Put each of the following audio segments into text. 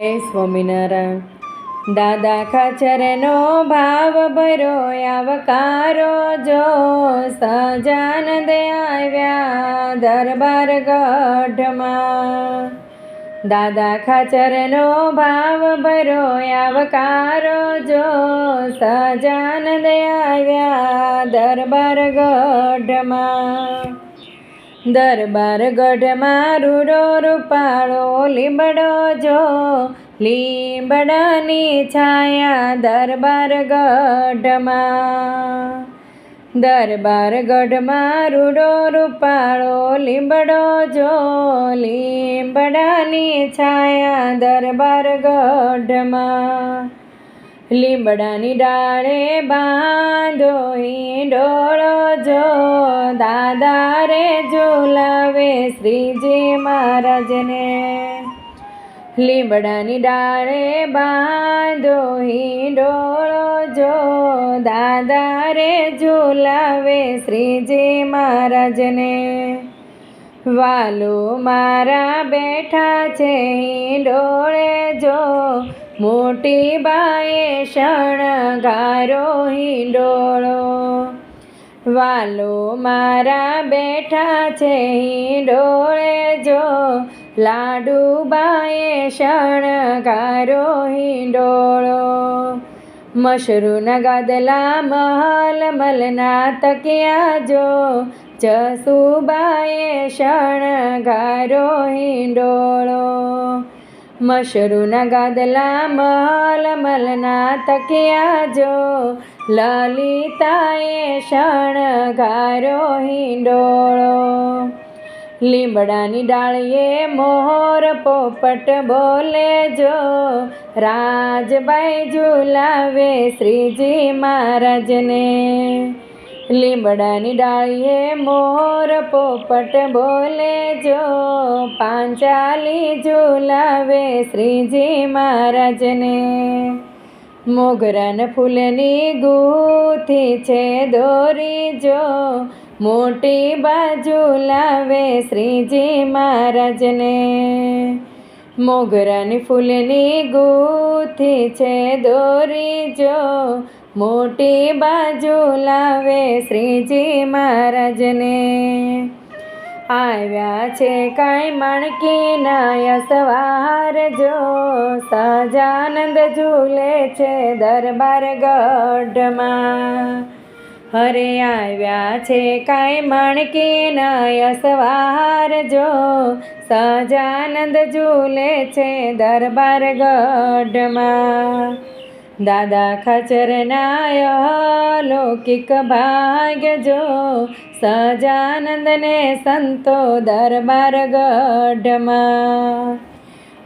સ્વામિનારાયણ, દાદા ખચરનો ભાવ ભરો આવકારો જો સજાનંદ આવ્યા દરબાર ગઢમાં. દાદા ખચરનો ભાવ ભરો આવકારો જો સજાનંદ આવ્યા દરબાર ગઢમાં. દરબાર ગઢમાં રૂડો રૂપાળો લીંબડો જો, લીંબડાની છાયા દરબાર ગઢમાં. દરબાર ગઢમાં રૂડો રૂપાળો લીંબડો જો, લીંબડાની છાયા દરબાર ગઢમાં. લીંબડાની ડાળે બાંધો ડોળો જો દાદા રે ઝુલાવે શ્રીજી મહારાજને. લીમડાની ડાળે બાંધો ડોળો જો દાદા રે ઝુલાવે શ્રીજી મહારાજને. વાલો મારા બેઠા છે ડોળે જો મોટી બાએ શણગારો હિંડોળો. વાલો મારા બેઠા છે હિંડોળે જો. લાડુબાએ શણગારો હિંડોળો. મશરૂના ગાદલા મહાલ મલના તક્યા જો. જસુબાએ શણગારો હિંડોળો. મશરૂના ગાદલા મહલ મલના તકિયા જો લલિતાએ શણગારો હિંડોળો. લીમડાની ડાળીએ મોર પોપટ બોલે જો રાજબાઈ ઝુલાવે શ્રીજી મહારાજને. લીમડાની ડાળીએ મોર પોપટ બોલે જો, પાંચાલી ઝુલાવે શ્રીજી મહારાજને. મોગરાન ફૂલની ગૂથી છે દોરી જો, મોટી બાજુ લાવે શ્રીજી મહારાજને. મોગરાની ફૂલની ગૂથી છે દોરી જો મોટી બાજુ લાવે શ્રીજી મહારાજને. આવ્યા છે કાંઈ માણકી સવાર જો. સજાનંદ ઝૂલે છે દરબાર ગઢમાં. હરે આવ્યા છે કાંઈ માણકી સવાર જો. સજાનંદ ઝૂલે છે દરબાર ગઢમાં. દાદા ખચરનાય લૌકિક ભાગ્ય જો સજાનંદને સંતો દરબાર ગઢમાં.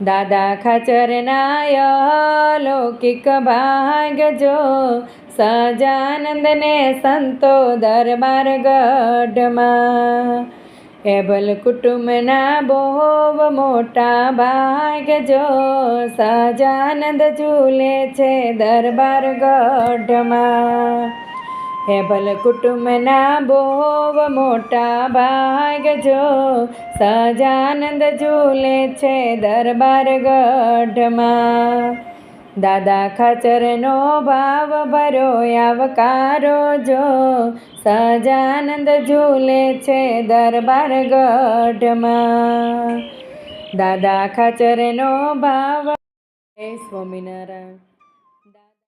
દાદા ખચરનાય લૌકિક ભાગ્ય જો સજાનંદને સંતો દરબાર ગઢમાં. એબલ કુટુંબના બહુ મોટા ભાગ જો સજાનંદ ઝૂલે છે દરબાર ગઢમાં. હેબલ કુટુંબના બહુ મોટા ભાગ જો સજાનંદ ઝૂલે છે દરબાર ગઢમાં. દાદા ખચરનો ભાવ ભરો આવકારો જો સજાનંદ ઝૂલે છે દરબાર ગઢમાં. દાદા ખચરનો ભાવ. સ્વામિનારાયણ.